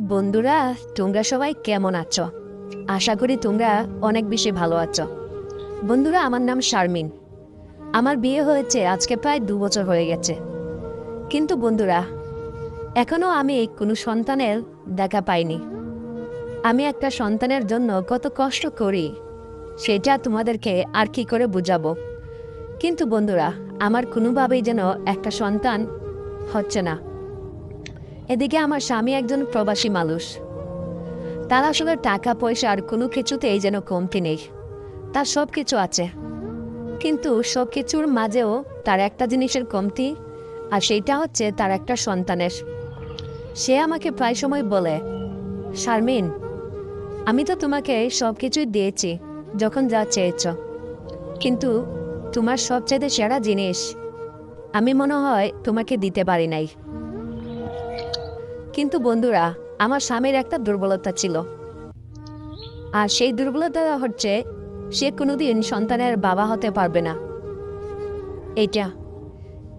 বন্ধুরা, তোমরা সবাই কেমন আছো? আশা করি তোমরা অনেক বেশি ভালো আছো। বন্ধুরা, আমার নাম শারমিন। আমার বিয়ে হয়েছে আজকে প্রায় দু বছর হয়ে গেছে। কিন্তু বন্ধুরা এখনও আমি কোনো সন্তানের দেখা পাইনি। আমি একটা সন্তানের জন্য কত কষ্ট করি, সেটা তোমাদেরকে আর কি করে বুঝাবো? কিন্তু বন্ধুরা, আমার কোনোভাবেই যেন একটা সন্তান হচ্ছে না। এদিকে আমার স্বামী একজন প্রবাসী মানুষ। তার আসলে টাকা, পয়সা আর কোনো কিছুতেই যেন কমতি নেই। তার সব কিছু আছে। কিন্তু সব কিছুর মাঝেও তার একটা জিনিসের কমতি, আর সেইটা হচ্ছে তার একটা সন্তানের। সে আমাকে প্রায় সময় বলে, শারমিন, আমি তো তোমাকে সব কিছুই দিয়েছি, যখন যা চেয়েছ। কিন্তু তোমার সবচেয়ে সেরা জিনিস, আমি মনে হয় তোমাকে দিতে পারি নাই। বন্ধুরা, আমার স্বামীর একটা দুর্বলতা ছিল। আর সেই দুর্বলতা হচ্ছে, সে কোনোদিন সন্তানের বাবা হতে পারবে না। এইটা।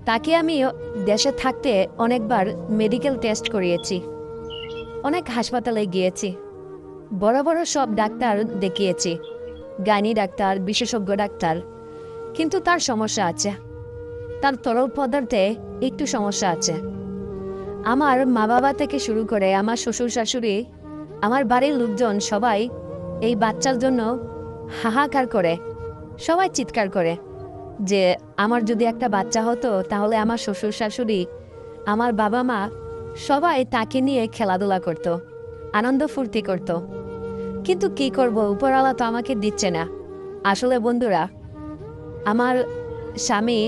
তাকে আমি দেশে থাকতে অনেকবার মেডিকেল টেস্ট করিয়েছি। অনেক হাসপাতালে গিয়েছি। বড় বড় সব ডাক্তার দেখিয়েছি। গাইনি ডাক্তার, বিশেষজ্ঞ ডাক্তার। কিন্তু তার সমস্যা আছে। তার তরল পদার্থে একটু সমস্যা আছে। আমার মা বাবা থেকে শুরু করে আমার শ্বশুর শাশুড়ি, আমার বাড়ির লোকজন সবাই এই বাচ্চার জন্য হাহাকার করে, সবাই চিৎকার করে যে আমার যদি একটা বাচ্চা হতো তাহলে আমার শ্বশুর শাশুড়ি, আমার বাবা মা সবাই তাকে নিয়ে খেলাধুলা করত, আনন্দ ফুর্তি করত। কিন্তু কি করব, উপরওয়ালা তো আমাকে দিচ্ছে না। আসলে বন্ধুরা, আমার স্বামী,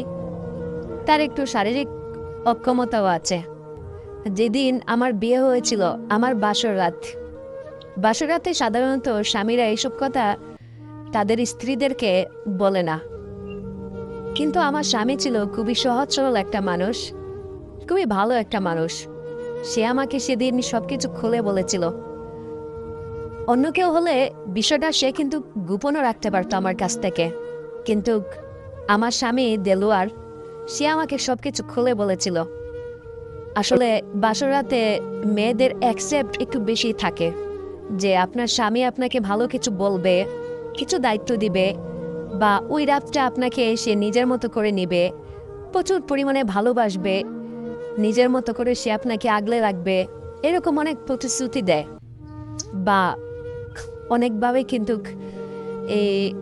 তার একটু শারীরিক অক্ষমতাও আছে। যেদিন আমার বিয়ে হয়েছিল, আমার বাসর রাত। বাসর রাতে সাধারণত স্বামীরা এইসব কথা তাদের স্ত্রীদেরকে বলে না। কিন্তু আমার স্বামী ছিল খুবই সহজ সরল একটা মানুষ, খুবই ভালো একটা মানুষ। সে আমাকে সেদিন সব কিছু খুলে বলেছিল। অন্য কেউ হলে বিষয়টা সে কিন্তু গোপনও রাখতে পারতো আমার কাছ থেকে। কিন্তু আমার স্বামী দেলোয়ার, সে আমাকে সব কিছু খুলে বলেছিল। আসলে বাসরাতে মেয়েদের অ্যাকসেপ্ট একটু বেশি থাকে, যে আপনার স্বামী আপনাকে ভালো কিছু বলবে, কিছু দায়িত্ব দিবে, বা ওই রাতটা আপনাকে সে নিজের মতো করে নেবে, প্রচুর পরিমাণে ভালোবাসবে, নিজের মতো করে সে আপনাকে আগলে রাখবে, এরকম অনেক প্রতিশ্রুতি দেয়। বা অনেকভাবে কিন্তু এই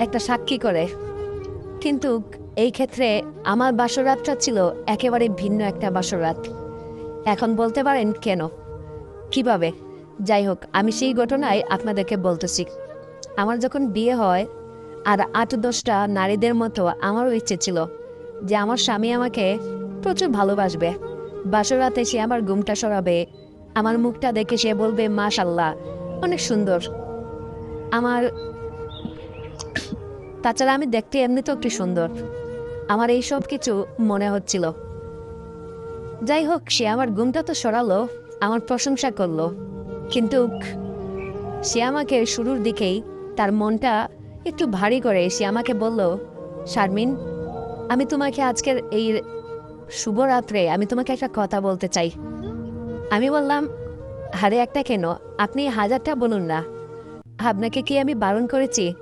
একটা সাক্ষী করে। কিন্তু এই ক্ষেত্রে আমার বাসরাতটা ছিল একেবারে ভিন্ন একটা বাসরাত। এখন বলতে পারেন কেন? কীভাবে? যাই হোক, আমি সেই ঘটনায় আপনাদেরকে বলতেছি। আমার যখন বিয়ে হয়, আর আট দশটা নারীদের মতো আমারও ইচ্ছে ছিল যে আমার স্বামী আমাকে প্রচুর ভালোবাসবে। বাসরাতে সে আমার ঘুমটা সরাবে, আমার মুখটা দেখে সে বলবে মাশাল্লাহ অনেক সুন্দর। আমার তাছাড়া আমি দেখতে এমনিতেও একটু সুন্দর। আমার এই সব কিছু মনে হচ্ছিল। যাই হোক, সে আমার ঘুমটা তো সরালো, আমার প্রশংসা করল। কিন্তু সে আমাকে শুরুর দিকেই তার মনটা একটু ভারী করে সে আমাকে বলল, শারমিন, আমি তোমাকে আজকের এই শুভরাত্রে আমি তোমাকে একটা কথা বলতে চাই। আমি বললাম, হারে একটা কেন? আপনি হাজারটা বলুন না। আপনাকে কি আমি বারণ করেছি?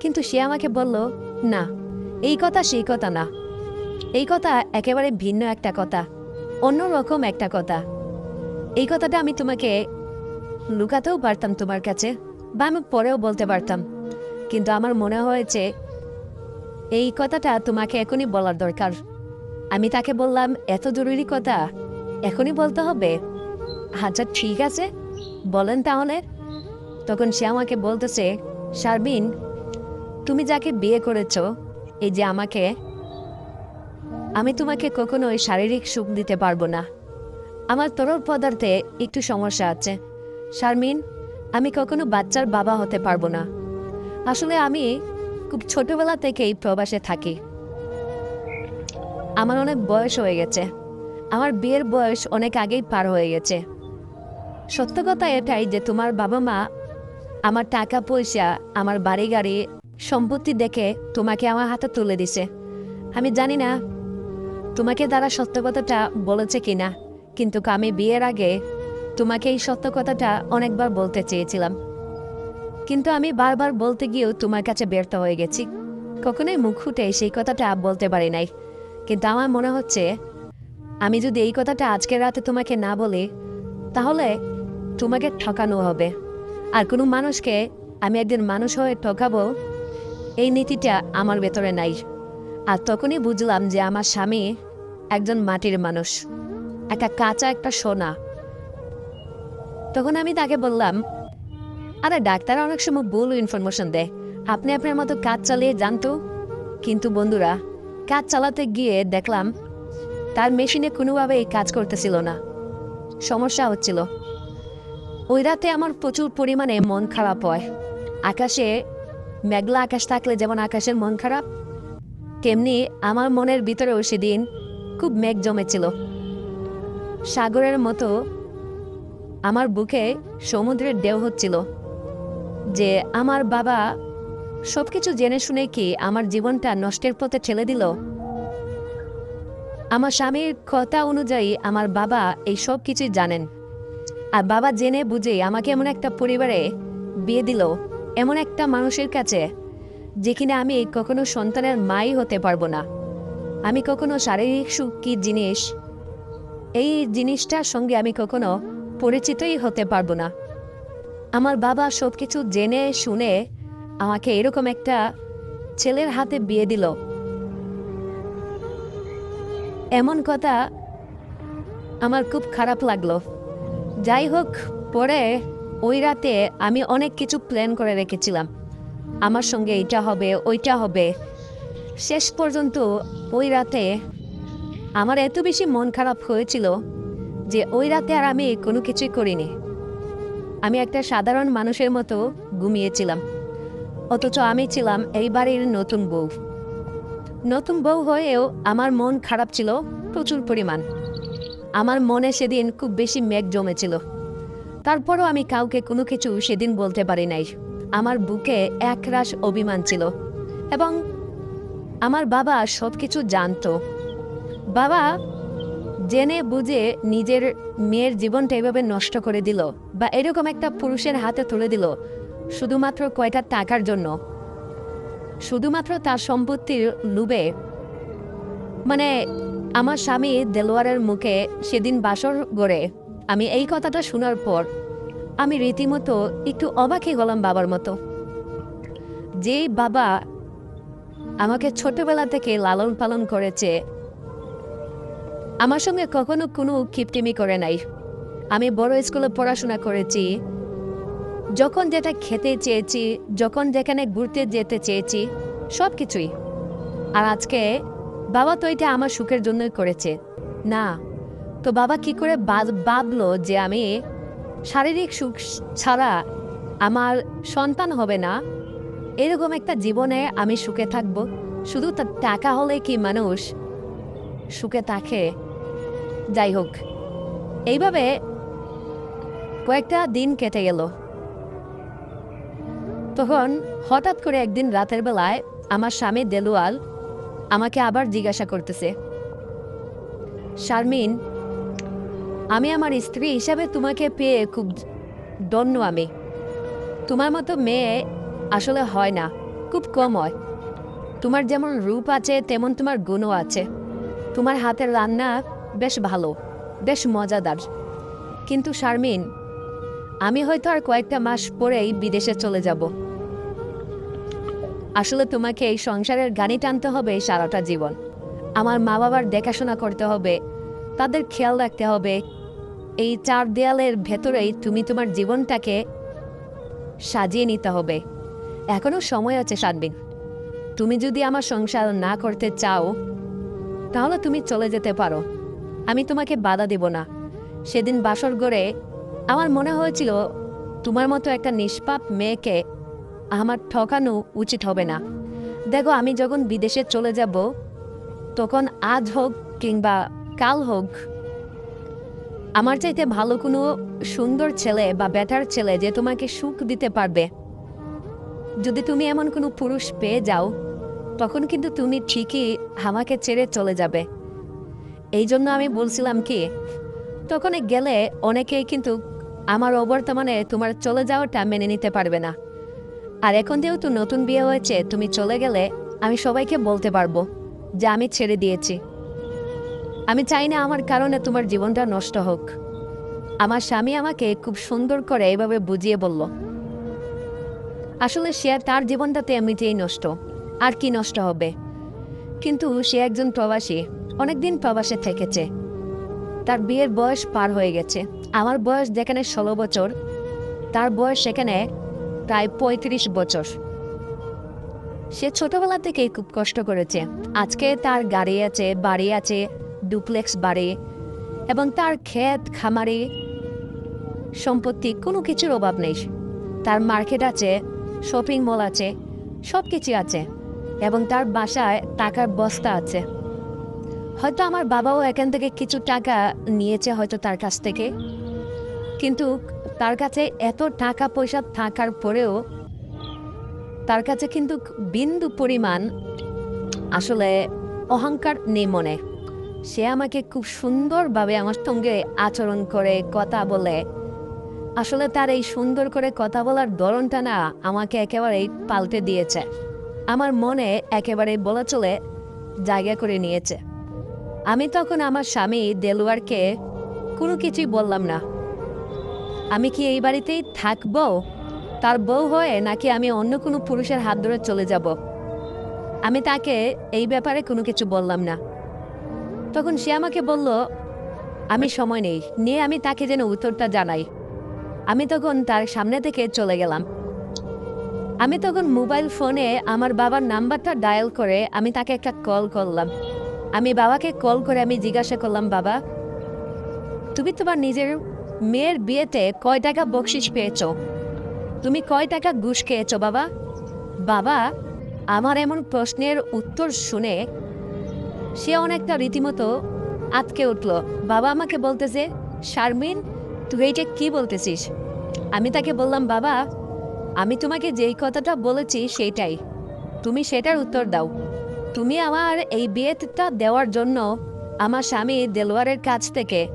কিন্তু সে আমাকে বলল, না। এই কথা সেই কথা না। এই কথা একেবারে ভিন্ন একটা কথা, অন্যরকম একটা কথা। এই কথাটা আমি তোমাকে লুকাতেও পারতাম তোমার কাছে বা আমি পরেও বলতে পারতাম। কিন্তু আমার মনে হয়েছে এই কথাটা তোমাকে এখনই বলার দরকার। আমি তাকে বললাম, এত জরুরি কথা, এখনই বলতে হবে? আচ্ছা ঠিক আছে, বলেন তাহলে। তখন সে আমাকে বলতেছে শারবিন তুমি যাকে বিয়ে করেছ এই যে আমাকে, আমি তোমাকে কখনোই শারীরিক সুখ দিতে পারব না। আমার তরল পদার্থে একটু সমস্যা আছে। শারমিন, আমি কখনো বাচ্চার বাবা হতে পারব না। আসলে আমি খুব ছোটবেলা থেকেই প্রবাসে থাকি। আমার অনেক বয়স হয়ে গেছে। আমার বিয়ের বয়স অনেক আগেই পার হয়ে গেছে। সত্য কথা এটাই যে তোমার বাবা মা আমার টাকা পয়সা আমার বাড়ি গাড়ি সম্পত্তি দেখে তোমাকে আমার হাতে তুলে দিছে। আমি জানি না তোমাকে তারা সত্য কথাটা বলেছে কিনা, কিন্তু আমি বিয়ের আগে তোমাকে এই সত্য কথাটা অনেকবার বলতে চেয়েছিলাম। কিন্তু আমি বারবার বলতে গিয়েও তোমার কাছে ব্যর্থ হয়ে গেছি। কখনোই মুখ ফুটে সেই কথাটা বলতে পারি নাই। কিন্তু আমার মনে হচ্ছে, আমি যদি এই কথাটা আজকের রাতে তোমাকে না বলি, তাহলে তোমাকে ঠকানো হবে। আর কোনো মানুষকে আমি একদিন মানুষ হয়ে ঠকাবো এই নীতিটা আমার ভেতরে নাই। আর তখনই বুঝলাম যে আমার স্বামী একজন মাটির মানুষ, একটা কাঁচা একটা সোনা। তখন আমি তাকে বললাম, আরে ডাক্তার অনেক সময় ভুল ইনফরমেশন দেয়। আপনি আপনার মতো কাজ চালিয়ে জানতো কিন্তু বন্ধুরা, কাজ চালাতে গিয়ে দেখলাম, তার মেশিনে কোনোভাবে এই কাজ করতেছিল না। সমস্যা হচ্ছিল। ওই রাতে আমার প্রচুর পরিমাণে মন খারাপ হয়। আকাশে মেঘলা আকাশ থাকলে যেমন আকাশের মন খারাপ, তেমনি আমার মনের ভিতরেও সেদিন খুব মেঘ জমেছিল। সাগরের মতো আমার বুকে সমুদ্রের ঢেউ হচ্ছিল যে আমার বাবা সব কিছু জেনে শুনে কি আমার জীবনটা নষ্টের পথে ঠেলে দিল? আমার স্বামীর কথা অনুযায়ী আমার বাবা এই সব কিছুই জানেন। আর বাবা জেনে বুঝে আমাকে এমন একটা পরিবারে বিয়ে দিল। এমন একটা মানুষের কাছে যেখানে আমি কখনো সন্তানের মাই হতে পারব না। আমি কখনো শারীরিক সুখ কী জিনিস? এই জিনিসটার সঙ্গে আমি কখনো পরিচিতই হতে পারব না। আমার বাবা সব কিছু জেনে, শুনে আমাকে এরকম একটা ছেলের হাতে বিয়ে দিল। এমন কথা আমার খুব খারাপ লাগল। যাই হোক, পরে ওই রাতে আমি অনেক কিছু প্ল্যান করে রেখেছিলাম। আমার সঙ্গে এইটা হবে, ওইটা হবে। শেষ পর্যন্ত ওই রাতে আমার এত বেশি মন খারাপ হয়েছিল যে ওই রাতে আর আমি কোনো কিছুই করিনি। আমি একটা সাধারণ মানুষের মতো ঘুমিয়েছিলাম। অথচ আমি ছিলাম এই বাড়ির নতুন বউ। নতুন বউ হয়েও আমার মন খারাপ ছিল প্রচুর পরিমাণ। আমার মনে সেদিন খুব বেশি মেঘ জমেছিল। তারপরও আমি কাউকে কোনো কিছু সেদিন বলতে পারি নাই। আমার বুকে একরাশ অভিমান ছিল এবং আমার বাবা সব কিছু জানতো। বাবা জেনে বুঝে নিজের মেয়ের জীবনটা এভাবে নষ্ট করে দিল বা এরকম একটা পুরুষের হাতে তুলে দিল শুধুমাত্র কয়টা টাকার জন্য। শুধুমাত্র তার সম্পত্তির লুবে মানে আমার স্বামী দেলোয়ারের মুখে সেদিন বাসর গড়ে। আমি এই কথাটা শোনার পর আমি রীতিমতো একটু অবাকই গেলাম বাবার মতো। যেই বাবা আমাকে ছোটবেলা থেকে লালন পালন করেছে, আমার সঙ্গে কখনো কোনো কিপটিমি করে নাই। আমি বড় স্কুলে পড়াশোনা করেছি, যখন যেটা খেতে চেয়েছি, যখন যেখানে ঘুরতে যেতে চেয়েছি, সব কিছুই। আর আজকে বাবা তো এটা আমার সুখের জন্যই করেছে। না তো বাবা কি করে ভাবলো যে আমি শারীরিক সুখ ছাড়া আমার সন্তান হবে না? এরকম একটা জীবনে আমি সুখে থাকব। শুধু তার টাকা হলে কি মানুষ সুখে থাকে? যাই হোক, এইভাবে কয়েকটা দিন কেটে গেল। তখন হঠাৎ করে একদিন রাতের বেলায় আমার স্বামী দেলোয়াল আমাকে আবার জিজ্ঞাসা করতেছে, শারমিন আমি আমার স্ত্রী হিসাবে তোমাকে পেয়ে খুব দন্য আমি। তোমার মতো মেয়ে আসলে হয় না, খুব কম হয়। তোমার যেমন রূপ আছে, তেমন তোমার গুণও আছে। তোমার হাতের রান্না বেশ ভালো, বেশ মজাদার। কিন্তু শারমিন, আমি হয়তো আর কয়েকটা মাস পরেই বিদেশে চলে যাব। আসলে তোমাকে এই সংসারের গাড়ি টানতে হবে সারাটা জীবন। আমার মা বাবার দেখাশোনা করতে হবে তাদের খেয়াল রাখতে হবে। এই চার দেয়ালের ভেতরেই তুমি তোমার জীবনটাকে সাজিয়ে নিতে হবে। এখনও সময় আছে সাতদিন তুমি যদি আমার সংসার না করতে চাও, তাহলে তুমি চলে যেতে পারো। আমি তোমাকে বাধা দেব না। সেদিন বাসর গড়ে আমার মনে হয়েছিল, তোমার মতো একটা নিষ্পাপ মেয়েকে আমার ঠকানো উচিত হবে না। দেখো, আমি যখন বিদেশে চলে যাব, তখন আজ হোক কিংবা কাল হোক আমার চাইতে ভালো কোনো সুন্দর ছেলে বা বেটার ছেলে যে তোমাকে সুখ দিতে পারবে। যদি তুমি এমন কোনো পুরুষ পেয়ে যাও, তখন কিন্তু তুমি ঠিকই আমাকে ছেড়ে চলে যাবে। এই জন্য আমি বলছিলাম কি, তখন গেলে অনেকেই কিন্তু আমার অবর্তমানে তোমার চলে যাওয়াটা মেনে নিতে পারবে না। আর এখন যেহেতু নতুন বিয়ে হয়েছে, তুমি চলে গেলে আমি সবাইকে বলতে পারব যে আমি ছেড়ে দিয়েছি। আমি চাই না আমার কারণে তোমার জীবনটা নষ্ট হোক। আমার স্বামী আমাকে খুব সুন্দর করে এভাবে বুঝিয়ে বলল। আসলে সে তার জীবনটাতে এমনিতেই নষ্ট। আর কি নষ্ট হবে? কিন্তু সে একজন প্রবাসী, অনেকদিন প্রবাসে থেকেছে। তার বিয়ের বয়স পার হয়ে গেছে। আমার বয়স যেখানে ষোলো বছর, তার বয়স সেখানে প্রায় পঁয়ত্রিশ বছর। সে ছোটবেলা থেকেই খুব কষ্ট করেছে। আজকে তার গাড়ি আছে, বাড়ি আছে ডুপ্লেক্স বাড়ে এবং তার ক্ষেত, খামারি সম্পত্তি কোনো কিছুর অভাব নেই। তার মার্কেট আছে, শপিং মল আছে সব কিছু আছে এবং তার বাসায় টাকার বস্তা আছে। হয়তো আমার বাবাও এখান থেকে কিছু টাকা নিয়েছে হয়তো তার কাছ থেকে। কিন্তু তার কাছে এত টাকা পয়সা থাকার পরেও তার কাছে কিন্তু বিন্দু পরিমাণ আসলে অহংকার নেই মনে। সে আমাকে খুব সুন্দরভাবে আমার সঙ্গে আচরণ করে, কথা বলে। আসলে তার এই সুন্দর করে কথা বলার ধরনটা না আমাকে একেবারেই পাল্টে দিয়েছে। আমার মনে একেবারে বলা চলে জায়গা করে নিয়েছে। আমি তখন আমার স্বামী দেলোয়ারকে কোনো কিছুই বললাম না। আমি কি এই বাড়িতেই থাকব? তার বউ হয়ে নাকি আমি অন্য কোনো পুরুষের হাত ধরে চলে যাব? আমি তাকে এই ব্যাপারে কোনো কিছু বললাম না। তখন সে আমাকে বলল, আমি সময় নেই। নিয়ে আমি তাকে যেন উত্তরটা জানাই। আমি তখন তার সামনে থেকে চলে গেলাম। আমি তখন মোবাইল ফোনে আমার বাবার নাম্বারটা ডায়াল করে আমি তাকে একটা কল করলাম। আমি বাবাকে কল করে আমি জিজ্ঞাসা করলাম, বাবা, তুমি তোমার নিজের মেয়ের বিয়েতে কয় টাকা বকশিস পেয়েছ? তুমি কয় টাকা ঘুষ খেয়েছো, বাবা? বাবা আমার এমন প্রশ্নের উত্তর শুনে সে অনেকটা রীতিমতো আটকে উঠল। বাবা আমাকে বলতেছে শারমিন, তুই এইটা কি বলতেছিস? আমি তাকে বললাম, বাবা, আমি তোমাকে যেই কথাটা বলেছি সেইটাই তুমি সেটার উত্তর দাও। তুমি আমার এই বিয়েটা দেওয়ার জন্য আমার স্বামী দেলোয়ারের কাছ থেকে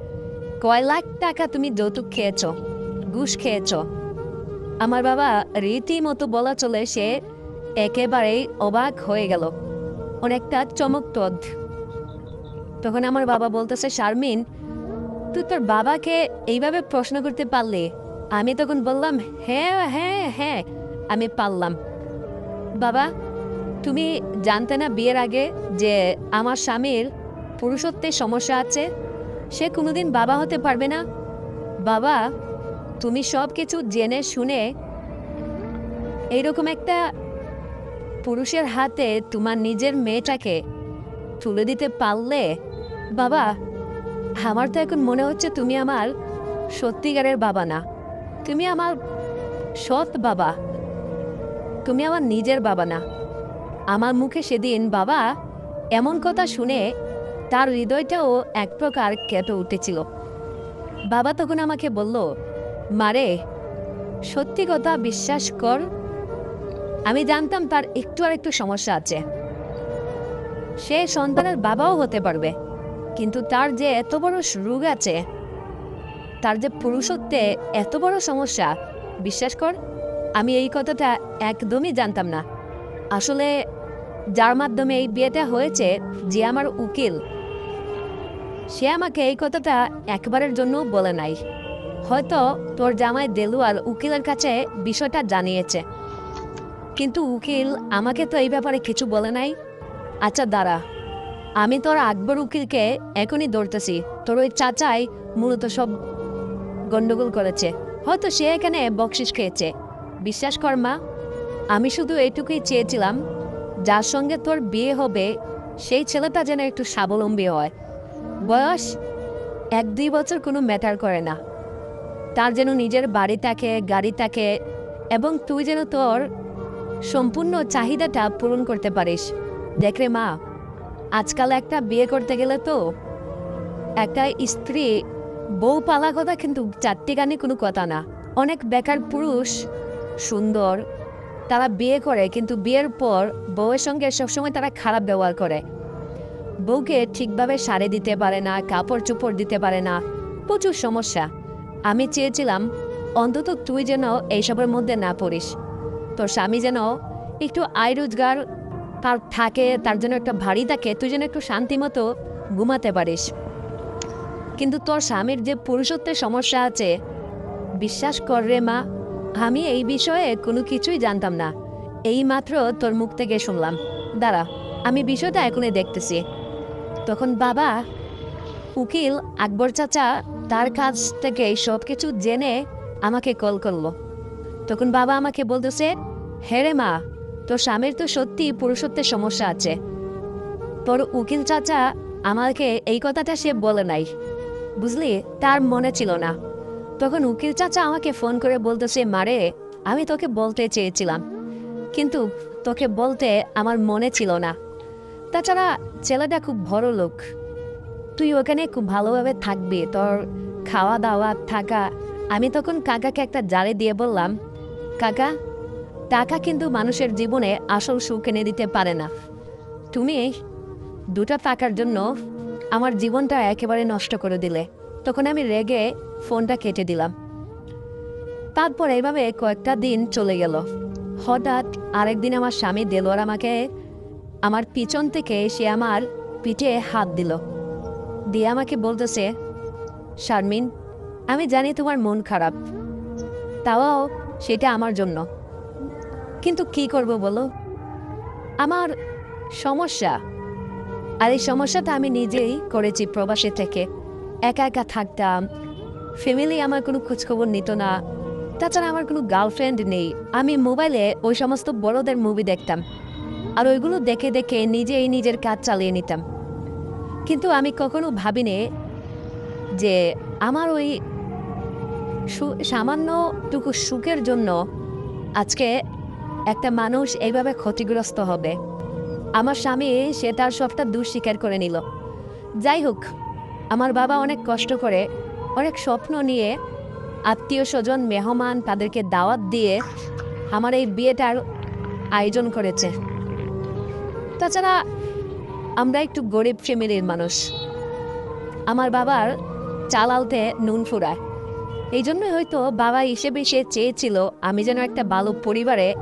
কয় লাখ টাকা তুমি যৌতুক খেয়েছ, ঘুষ খেয়েছ। আমার বাবা রীতিমতো বলা চলে সে একেবারেই অবাক হয়ে গেল। অনেকটা চমকতদ তখন আমার বাবা বলতেছে, শারমিন, তুই তোর বাবাকে এইভাবে প্রশ্ন করতে পারলি? আমি তখন বললাম হ্যাঁ হ্যাঁ হ্যাঁ আমি পারলাম। বাবা, তুমি জানতে না বিয়ের আগে যে আমার স্বামীর পুরুষত্বের সমস্যা আছে? সে কোনোদিন বাবা হতে পারবে না? বাবা, তুমি সব কিছু জেনে শুনে এইরকম একটা পুরুষের হাতে তোমার নিজের মেয়েটাকে তুলে দিতে পারলে বাবা, আমার তো এখন মনে হচ্ছে তুমি আমার সত্যিকারের বাবা না। তুমি আমার সৎ বাবা। তুমি আমার নিজের বাবা না। আমার মুখে সেদিন বাবা এমন কথা শুনে তার হৃদয়টাও এক প্রকার কেটে উঠেছিল। বাবা তখন আমাকে বলল, মারে, সত্যি কথা বিশ্বাস কর, আমি জানতাম তার একটু আর একটু সমস্যা আছে। সে সন্তানের বাবাও হতে পারবে। কিন্তু তার যে এত বড় রোগ আছে, তার যে পুরুষত্বে এত বড় সমস্যা, বিশ্বাস কর, আমি এই কথাটা একদমই জানতাম না। আসলে যার মাধ্যমে এই বিয়েটা হয়েছে, যে আমার উকিল, সে আমাকে এই কথাটা একবারের জন্য বলে নাই। হয়তো তোর জামাই দেলুয়াল উকিলের কাছে বিষয়টা জানিয়েছে। কিন্তু উকিল আমাকে তো এই ব্যাপারে কিছু বলে নাই। আচ্ছা দাঁড়া। আমি তোর আকবর উকিলকে এখনই ধরতেছি। তোর ওই চাচাই মূলত সব গন্ডগোল করেছে। হয়তো সে এখানে বকশিস খেয়েছে। বিশ্বাস কর মা, আমি শুধু এটুকুই চেয়েছিলাম, যার সঙ্গে তোর বিয়ে হবে, সেই ছেলেটা যেন একটু স্বাবলম্বী হয়। বয়স এক দুই বছর কোনো ম্যাটার করে না। তার যেন নিজের বাড়ি থাকে, গাড়ি থাকে, এবং তুই যেন তোর সম্পূর্ণ চাহিদাটা পূরণ করতে পারিস। দেখ রে মা আজকাল একটা বিয়ে করতে গেলে তো একটা স্ত্রী বউ পালা কথা কিন্তু চারটি গানে কোনো কথা না। অনেক বেকার পুরুষ, সুন্দর, তারা বিয়ে করে কিন্তু বিয়ের পর বউয়ের সঙ্গে সবসময় তারা খারাপ ব্যবহার করে। বউকে ঠিকভাবে সারে দিতে পারে না, কাপড় চোপড় দিতে পারে না, প্রচুর সমস্যা। আমি চেয়েছিলাম, অন্তত তুই যেন এইসবের মধ্যে না পড়িস। তোর স্বামী যেন একটু আয় রোজগার তার থাকে, তার জন্য একটা ভারী থাকে, তুই যেন একটু শান্তি মতো ঘুমাতে পারিস। কিন্তু তোর স্বামীর যে পুরুষত্বের সমস্যা আছে, বিশ্বাস কর রে মা, আমি এই বিষয়ে কোনো কিছুই জানতাম না। এই মাত্র তোর মুখ থেকে শুনলাম। দাঁড়া, আমি বিষয়টা এখনই দেখতেছি। তখন বাবা, উকিল আকবর চাচা তার কাছ থেকে সব কিছু জেনে আমাকে কল করল। তখন বাবা আমাকে বলতেছে হ্যাঁ রে মা তোর স্বামীর তো সত্যি পুরুষত্বের সমস্যা আছে। তোর উকিল চাচা আমাকে এই কথাটা সে বলে নাই। বুঝলি? তার মনে ছিল না। তখন উকিল চাচা আমাকে ফোন করে বলতেছে মারে। আমি তোকে বলতে চেয়েছিলাম। কিন্তু তোকে বলতে আমার মনে ছিল না। তাছাড়া ছেলেটা খুব বড় লোক। তুই ওখানে খুব ভালোভাবে থাকবি। তোর খাওয়া দাওয়া থাকা। আমি তখন কাকাকে একটা জারে দিয়ে বললাম, কাকা টাকা কিন্তু মানুষের জীবনে আসল সুখ এনে দিতে পারে না। তুমি দুটো টাকার জন্য আমার জীবনটা একেবারে নষ্ট করে দিলে। তখন আমি রেগে ফোনটা কেটে দিলাম। তারপর এইভাবে কয়েকটা দিন চলে গেল। হঠাৎ আরেকদিন আমার স্বামী দেলোয়ার আমাকে আমার পিছন থেকে সে আমার পিঠে হাত দিল। দিয়ে আমাকে বলতেছে, শারমিন, আমি জানি তোমার মন খারাপ। তাও সেটা আমার জন্য। কিন্তু কি করব বলো? আমার সমস্যা, আর এই সমস্যাটা আমি নিজেই করেছি প্রবাসী থেকে। একা একা থাকতাম ফ্যামিলি আমার কোনো খোঁজখবর নিত না, তাছাড়া আমার কোনো গার্লফ্রেন্ড নেই। আমি মোবাইলে ওই সমস্ত বড়দের মুভি দেখতাম, আর ওইগুলো দেখে দেখে নিজেই নিজের কাজ চালিয়ে নিতাম। কিন্তু আমি কখনো ভাবিনি যে আমার ওই সামান্যটুকু সুখের জন্য আজকে একটা মানুষ এইভাবে ক্ষতিগ্রস্ত হবে। আমার স্বামী সে তার সবটা দূর স্বীকার করে নিল। যাই হোক, আমার বাবা অনেক কষ্ট করে, অনেক স্বপ্ন নিয়ে আত্মীয় স্বজন, মেহমান তাদেরকে দাওয়াত দিয়ে আমার এই বিয়েটার আয়োজন করেছে। তাছাড়া আমরা একটু গরিব ফ্যামিলির মানুষ। আমার বাবার চালালতে নুন ফুরায়। এই জন্যই হয়তো বাবা হিসেবে সে চেয়েছিল, আমি যেন একটা ভালো পরিবারে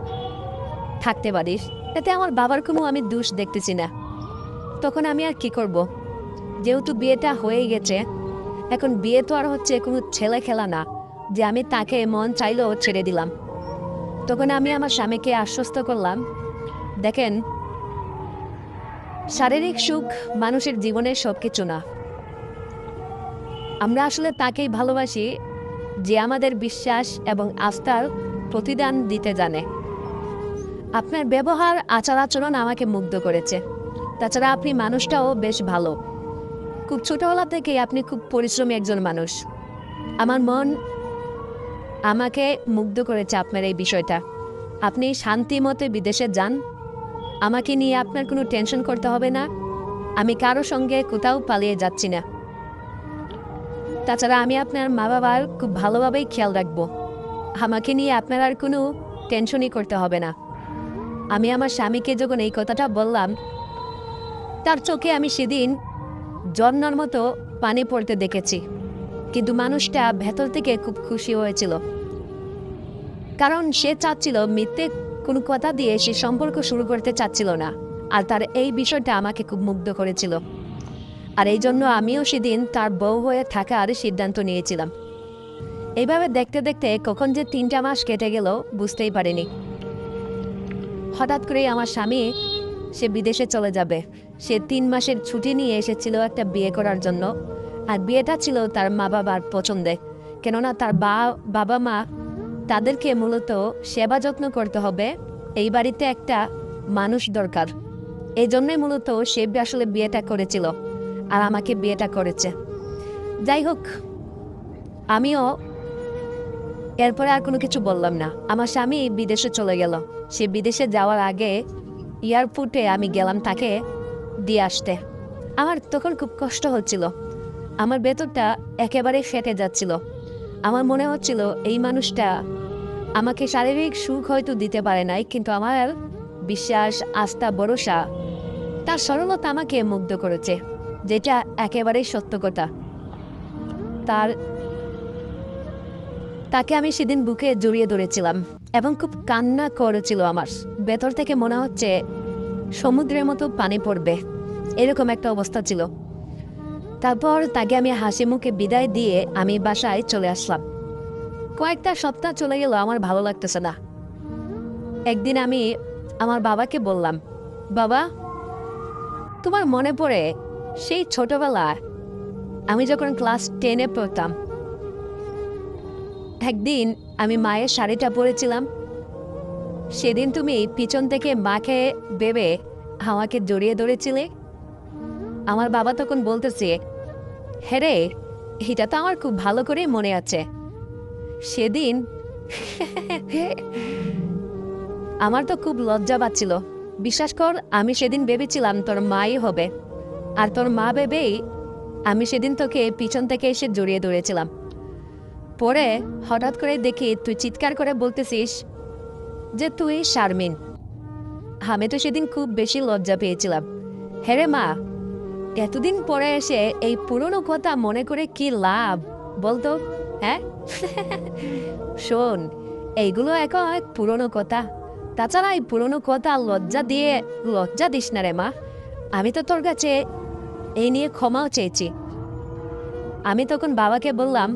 থাকতে পারিস এতে আমার বাবার কোনো আমি দোষ দেখতেছি না। তখন আমি আর কি করব? যেহেতু বিয়েটা হয়ে গেছে, এখন বিয়ে তো আর হচ্ছে কোনো ছেলে খেলা না, যে আমি তাকে মন চাইলেও ছেড়ে দিলাম। তখন আমি আমার স্বামীকে আশ্বস্ত করলাম, দেখেন, শারীরিক সুখ মানুষের জীবনের সব কিছু না। আমরা আসলে তাকেই ভালোবাসি, যে আমাদের বিশ্বাস এবং আস্থার প্রতিদান দিতে জানে। আপনার ব্যবহার আচার আচরণ আমাকে মুগ্ধ করেছে। তাছাড়া আপনি মানুষটাও বেশ ভালো। খুব ছোটবেলা থেকে আপনি খুব পরিশ্রমী একজন মানুষ। আমার মন আমাকে মুগ্ধ করেছে আপনার এই বিষয়টা। আপনি শান্তি মতে বিদেশে যান। আমাকে নিয়ে আপনার কোনো টেনশন করতে হবে না। আমি কারও সঙ্গে কোথাও পালিয়ে যাচ্ছি না। তাছাড়া আমি আপনার মা বাবার খুব ভালোভাবেই খেয়াল রাখব। আমাকে নিয়ে আপনার আর কোনো টেনশনই করতে হবে না। আমি আমার স্বামীকে যখন এই কথাটা বললাম, তার চোখে আমি সেদিন জন্নার মতো পানি পড়তে দেখেছি। কিন্তু মানুষটা ভেতর থেকে খুব খুশি হয়েছিল। কারণ সে চাচ্ছিল মিথ্যে কোনো কথা দিয়ে সে সম্পর্ক শুরু করতে চাচ্ছিল না। আর তার এই বিষয়টা আমাকে খুব মুগ্ধ করেছিল। আর এই জন্য আমিও সেদিন তার বউ হয়ে থাকার সিদ্ধান্ত নিয়েছিলাম। এইভাবে দেখতে দেখতে কখন যে তিনটা মাস কেটে গেল, বুঝতেই পারিনি। হঠাৎ করে আমার স্বামী, সে বিদেশে চলে যাবে। সে তিন মাসের ছুটি নিয়ে এসেছিল একটা বিয়ে করার জন্য। আর বিয়েটা ছিল তার মা বাবার পছন্দে। কেননা তার বা, বাবা মা তাদেরকে মূলত সেবা যত্ন করতে হবে। এই বাড়িতে একটা মানুষ দরকার। এই জন্যই মূলত সে আসলে বিয়েটা করেছিল। আর আমাকে বিয়েটা করেছে। যাই হোক, আমিও এরপরে আর কোনো কিছু বললাম না। আমার স্বামী বিদেশে চলে গেল। সে বিদেশে যাওয়ার আগে এয়ারপোর্টে আমি গেলাম তাকে দিয়ে আসতে। আমার তখন খুব কষ্ট হচ্ছিল। আমার ভেতরটা একেবারে ফেটে যাচ্ছিল। আমার মনে হচ্ছিল, এই মানুষটা আমাকে শারীরিক সুখ হয়তো দিতে পারে নাই, কিন্তু আমার বিশ্বাস, আস্থা, ভরসা, তার সরলতা আমাকে মুগ্ধ করেছে, যেটা একেবারেই সত্য কথা। তার তাকে আমি সেদিন বুকে জড়িয়ে ধরেছিলাম এবং খুব কান্না করেছিল আমার। ভেতর থেকে মনে হচ্ছে সমুদ্রের মতো পানি পড়বে, এরকম একটা অবস্থা ছিল। তারপর তাকে আমি হাসি মুখে বিদায় দিয়ে আমি বাসায় চলে আসলাম। কয়েকটা সপ্তাহ চলে গেল, আমার ভালো লাগতেছে না। একদিন আমি আমার বাবাকে বললাম, বাবা, তোমার মনে পড়ে সেই ছোটবেলায় আমি যখন ক্লাস টেনে পড়তাম একদিন আমি মায়ের শাড়িটা পরেছিলাম। সেদিন তুমি পিছন থেকে মাকে বেবে আমাকে জড়িয়ে ধরেছিলে। আমার বাবা তখন বলতেছে হ্যাঁ রে, এটা তো আমার খুব ভালো করে মনে আছে। সেদিন আমার তো খুব লজ্জা পাচ্ছিল। বিশ্বাস কর, আমি সেদিন ভেবেছিলাম তোর মাই হবে। আর তোর মা ভেবেই আমি সেদিন তোকে পিছন থেকে এসে জড়িয়ে ধরেছিলাম। পরে হঠাৎ করে দেখি তুই চিৎকার করে বলতেছিস যে তুই শারমিন। আমি তো সেদিন খুব বেশি লজ্জা পেয়েছিলাম। হ্যাঁ মা, এতদিন পরে এসে এই পুরনো কথা মনে করে কি লাভ বলতো হ্যাঁ? শোন, এইগুলো এখন এক পুরনো কথা। তাছাড়া এই পুরনো কথা লজ্জা দিয়ে লজ্জা দিস না রে মা। আমি তো তোর কাছে এই নিয়ে ক্ষমাও চেয়েছি। আমি তখন বাবাকে বললাম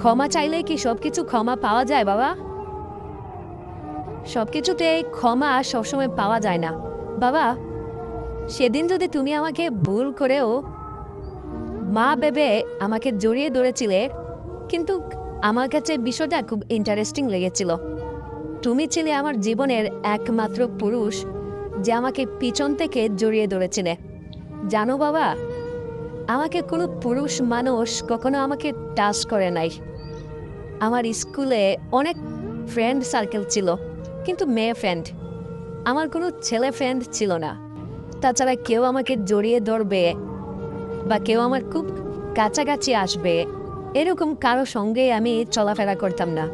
ক্ষমা চাইলে কি সব কিছু ক্ষমা পাওয়া যায়, বাবা? সব কিছুতে ক্ষমা সবসময় পাওয়া যায় না। বাবা, সেদিন যদি তুমি আমাকে ভুল করেও মা ভেবে আমাকে জড়িয়ে ধরেছিলে, কিন্তু আমার কাছে বিষয়টা খুব ইন্টারেস্টিং লেগেছিল। তুমি ছিলে আমার জীবনের একমাত্র পুরুষ যে আমাকে পিছন থেকে জড়িয়ে ধরেছিলে। জানো বাবা, আমাকে কোনো পুরুষ মানুষ কখনো আমাকে টাচ করে নাই। আমার স্কুলে অনেক ফ্রেন্ড সার্কেল ছিল, কিন্তু মেয়ে ফ্রেন্ড আমার কোনো ছেলে ফ্রেন্ড ছিল না। তাছাড়া কেউ আমাকে জড়িয়ে ধরবে বা কেউ আমার খুব কাছাকাছি আসবে, এরকম কারও সঙ্গে আমি চলাফেরা করতাম না।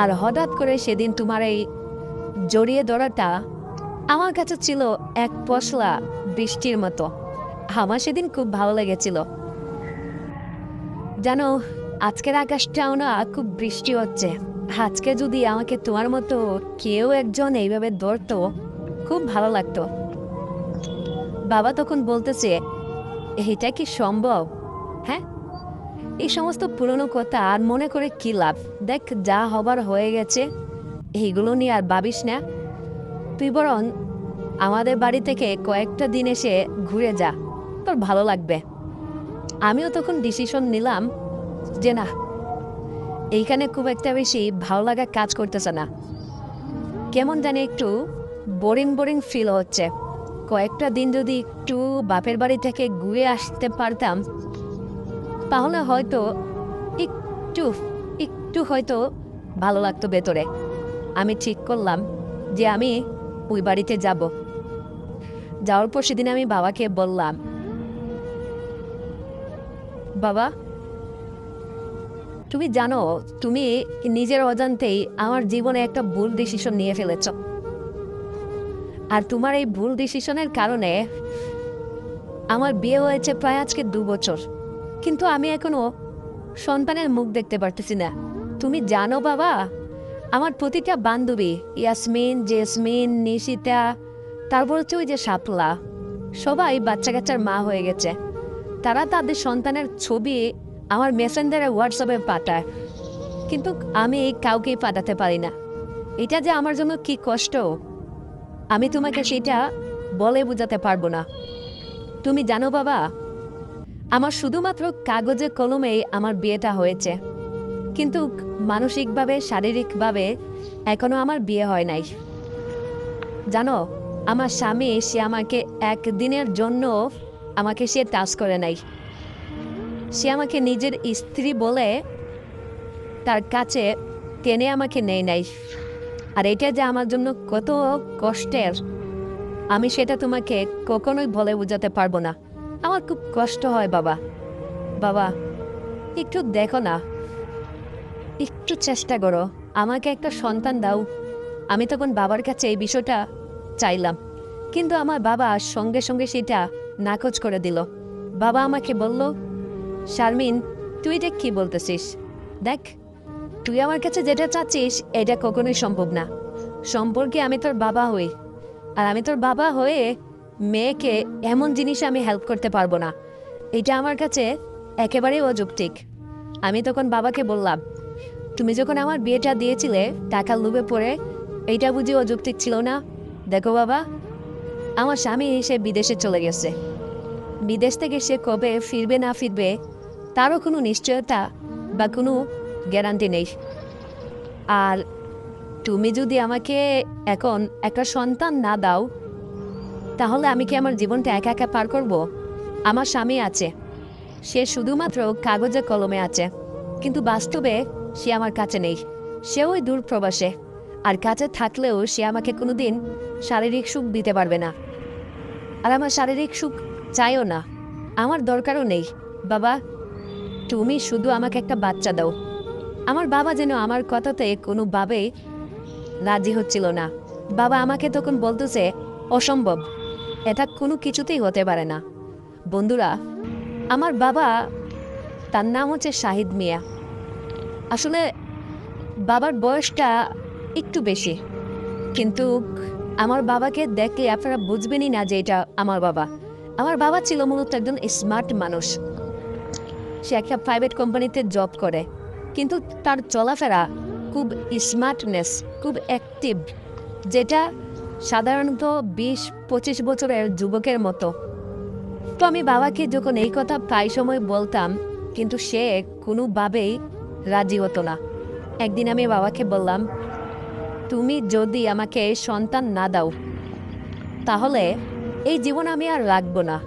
আর হঠাৎ করে সেদিন তোমার এই জড়িয়ে ধরাটা আমার কাছে ছিল এক পশলা বৃষ্টির মতো। আমার সেদিন খুব ভালো লেগেছিল। জানো আজকের আকাশটাও না খুব বৃষ্টি হচ্ছে। আজকে যদি আমাকে তোমার মতো কেউ একজন এইভাবে ধরতো, খুব ভালো লাগতো। বাবা তখন বলতেছে, এটা কি সম্ভব? হ্যাঁ? এই সমস্ত পুরনো কথা আর মনে করে কি লাভ? দেখ, যা হবার হয়ে গেছে, এইগুলো নিয়ে আর ভাবিস না। তুই বরং আমাদের বাড়ি থেকে কয়েকটা দিন এসে ঘুরে যা, তোর ভালো লাগবে। আমিও তখন ডিসিশন নিলাম যে না, এইখানে খুব একটা বেশি ভালো লাগা কাজ করতেছে না। কেমন জানি একটু বোরিং বোরিং ফিল হচ্ছে। কয়েকটা দিন যদি একটু বাপের বাড়ি থেকে ঘুরে আসতে পারতাম, তাহলে হয়তো একটু একটু হয়তো ভালো লাগতো ভেতরে। আমি ঠিক করলাম যে আমি ওই বাড়িতে যাব। যাওয়ার পর সেদিন আমি বাবাকে বললাম, বাবা তুমি জানো, তুমি নিজের অজান্তেই আমার জীবনে একটা ভুল ডিসিশন নিয়ে ফেলেছ। আর তোমার এই ভুল ডিসিশনের কারণে আমার বিয়ে হয়েছে প্রায় আজকে দু বছর। কিন্তু আমি এখনও সন্তানের মুখ দেখতে পারতেছি না। তুমি জানো বাবা, আমার প্রতিটা বান্ধবী, ইয়াসমিন, জেসমিন, নিশিতা, তারপর হচ্ছে ওই যে শাপলা, সবাই বাচ্চা কাচ্চার মা হয়ে গেছে। তারা তাদের সন্তানের ছবি আমার মেসেঞ্জারে হোয়াটসঅ্যাপে পাঠায়। কিন্তু আমি এই কাউকেই পাঠাতে পারি না। এটা যে আমার জন্য কি কষ্ট? আমি তোমাকে সেটা বলে বোঝাতে পারব না। তুমি জানো বাবা, আমার শুধুমাত্র কাগজে কলমেই আমার বিয়েটা হয়েছে। কিন্তু মানসিকভাবে, শারীরিকভাবে এখনও আমার বিয়ে হয় নাই। জানো, আমার স্বামী, সে আমাকে একদিনের জন্য আমাকে সে টাচ করে নাই। সে আমাকে নিজের স্ত্রী বলে তার কাছে টেনে আমাকে নেয় নাই। আর এটা যে আমার জন্য কত কষ্টের, আমি সেটা তোমাকে কখনোই বলে বোঝাতে পারব না। আমার খুব কষ্ট হয় বাবা। বাবা, একটু দেখো না। একটু চেষ্টা করো। আমাকে একটা সন্তান দাও। আমি তখন বাবার কাছে এই বিষয়টা চাইলাম। কিন্তু আমার বাবা সঙ্গে সঙ্গে সেটা নাকচ করে দিল। বাবা আমাকে বলল শারমিন, তুই এটা কি বলতেছিস? দেখ, তুই আমার কাছে যেটা চাচ্ছিস, এটা কখনোই সম্ভব না। সম্পর্কে আমি তোর বাবা হই, আর আমি তোর বাবা হয়ে মেয়েকে এমন জিনিসে আমি হেল্প করতে পারব না। এটা আমার কাছে একেবারেই অযৌক্তিক। আমি তখন বাবাকে বললাম, তুমি যখন আমার বিয়েটা দিয়েছিলে, টাকা লোভে পড়ে, এইটা বুঝি অযৌক্তিক ছিল না? দেখো বাবা, আমার স্বামী সে বিদেশে চলে গেছে। বিদেশ থেকে সে কবে ফিরবে না ফিরবে তারও কোনো নিশ্চয়তা বা কোনো গ্যারান্টি নেই। আর তুমি যদি আমাকে এখন একটা সন্তান না দাও, তাহলে আমি কি আমার জীবনটা একা একা পার করব? আমার স্বামী আছে। সে শুধুমাত্র কাগজে কলমে আছে। কিন্তু বাস্তবে সে আমার কাছে নেই। সে ওই দূর প্রবাসে আর কাছে থাকলেও সে আমাকে কোনোদিন শারীরিক সুখ দিতে পারবে না। আর আমার শারীরিক সুখ চাইও না। আমার দরকারও নেই। বাবা তুমি শুধু আমাকে একটা বাচ্চা দাও। আমার বাবা যেন আমার কথাতে কোনোভাবেই রাজি হচ্ছিল না। বাবা আমাকে তখন বলতেছে, অসম্ভব। এটা কোনো কিছুতেই হতে পারে না। বন্ধুরা, আমার বাবা, তার নাম হচ্ছে শাহিদ মিয়া। আসলে বাবার বয়সটা একটু বেশি। কিন্তু আমার বাবাকে দেখলে আপনারা বুঝবেনই না যে এটা আমার বাবা। আমার বাবা ছিল মূলত একজন স্মার্ট মানুষ। সে একটা প্রাইভেট কোম্পানিতে জব করে। কিন্তু তার চলাফেরা খুব স্মার্টনেস খুব অ্যাক্টিভ যেটা সাধারণত বিশ, পঁচিশ বছরের যুবকের মতো। তো আমি বাবাকে যখন এই কথা প্রায় সময় বলতাম, কিন্তু সে কোনোভাবেই রাজি হতো না। একদিন আমি বাবাকে বললাম, তুমি যদি আমাকে সন্তান না দাও, তাহলে এই জীবন আমি আর রাখব না।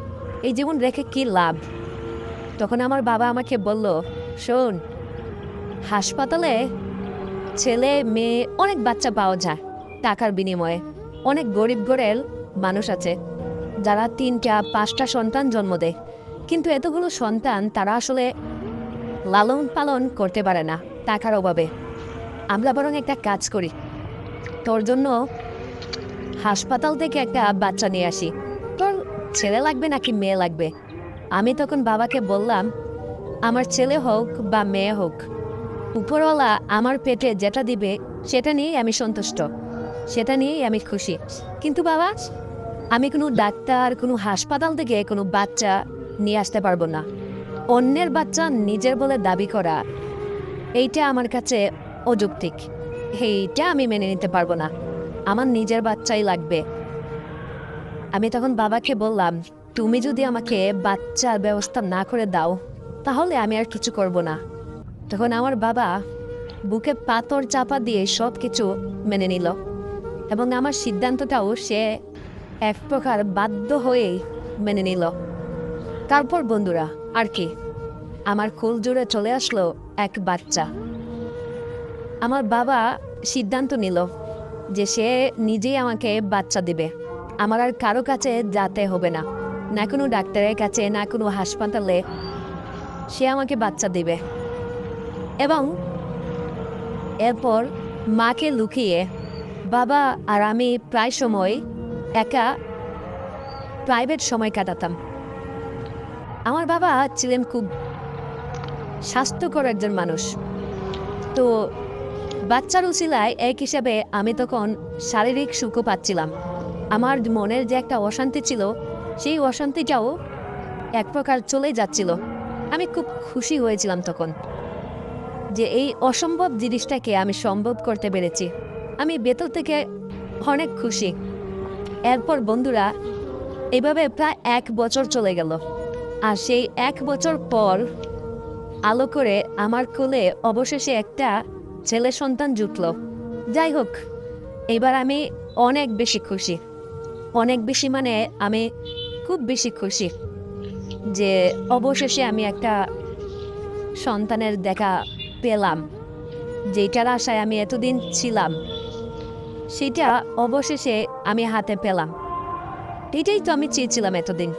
এই জীবন রেখে কি লাভ? তখন আমার বাবা আমাকে বলল, শোন, হাসপাতালে ছেলে, মেয়ে, অনেক বাচ্চা পাওয়া যায় টাকার বিনিময়ে। অনেক গরিব ঘরের মানুষ আছে, যারা তিনটা, পাঁচটা সন্তান জন্ম দেয়। কিন্তু এতগুলো সন্তান তারা আসলে লালন পালন করতে পারে না টাকার অভাবে। আমরা বরং একটা কাজ করি। তোর জন্য হাসপাতাল থেকে একটা বাচ্চা নিয়ে আসি। তোর ছেলে লাগবে নাকি মেয়ে লাগবে? আমি তখন বাবাকে বললাম, আমার ছেলে হোক বা মেয়ে হোক, উপরওয়ালা আমার পেটে যেটা দিবে সেটা নিয়েই আমি সন্তুষ্ট, সেটা নিয়েই আমি খুশি। কিন্তু বাবা, আমি কোনো ডাক্তার, কোনো হাসপাতাল থেকে কোনো বাচ্চা নিয়ে আসতে পারব না। অন্যের বাচ্চা নিজের বলে দাবি করা, এইটা আমার কাছে অযৌক্তিক। এইটা আমি মেনে নিতে পারব না। আমার নিজের বাচ্চাই লাগবে। আমি তখন বাবাকে বললাম তুমি যদি আমাকে বাচ্চার ব্যবস্থা না করে দাও, তাহলে আমি আর কিছু করব না। তখন আমার বাবা বুকে পাথর চাপা দিয়ে সব কিছু মেনে নিল এবং আমার সিদ্ধান্তটাও সে এক প্রকার বাধ্য হয়েই মেনে নিল। তারপর বন্ধুরা, আর কি? আমার খোল জুড়ে চলে আসলো এক বাচ্চা। আমার বাবা সিদ্ধান্ত নিল যে সে নিজেই আমাকে বাচ্চা দিবে। আমার আর কারও কাছে যাতে হবে না। না কোনো ডাক্তারের কাছে, না কোনো হাসপাতালে সে আমাকে বাচ্চা দিবে। এবং এরপর মাকে লুকিয়ে বাবা আর আমি প্রায় সময় একা প্রাইভেট সময় কাটাতাম। আমার বাবা ছিলেন খুব স্বাস্থ্যকর একজন মানুষ। তো বাচ্চার উচিলায় এক হিসাবে আমি তখন শারীরিক সুখও পাচ্ছিলাম। আমার মনের যে একটা অশান্তি ছিল সেই অশান্তিটাও এক প্রকার চলে যাচ্ছিল। আমি খুব খুশি হয়েছিলাম তখন যে এই অসম্ভব জিনিসটাকে আমি সম্ভব করতে পেরেছি। আমি ভেতর থেকে অনেক খুশি। এরপর বন্ধুরা, এভাবে প্রায় এক বছর চলে গেল। আর সেই এক বছর পর আলো করে আমার কোলে অবশেষে একটা ছেলে সন্তান জুটল। যাই হোক, এবার আমি অনেক বেশি খুশি। অনেক বেশি মানে আমি খুব বেশি খুশি যে অবশেষে আমি একটা সন্তানের দেখা পেলাম যেটার আশায় আমি এতদিন ছিলাম। সেটা অবশেষে আমি হাতে পেলাম। এটাই তো আমি চেয়েছিলাম এতদিন।